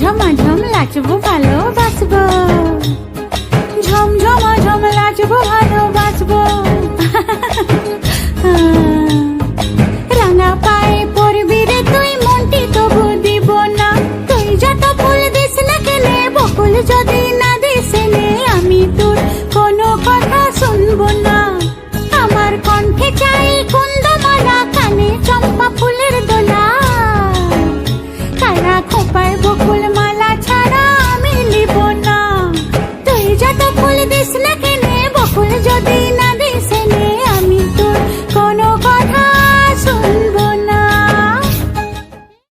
ঝমাঝম নাচবো ভালোবাসবো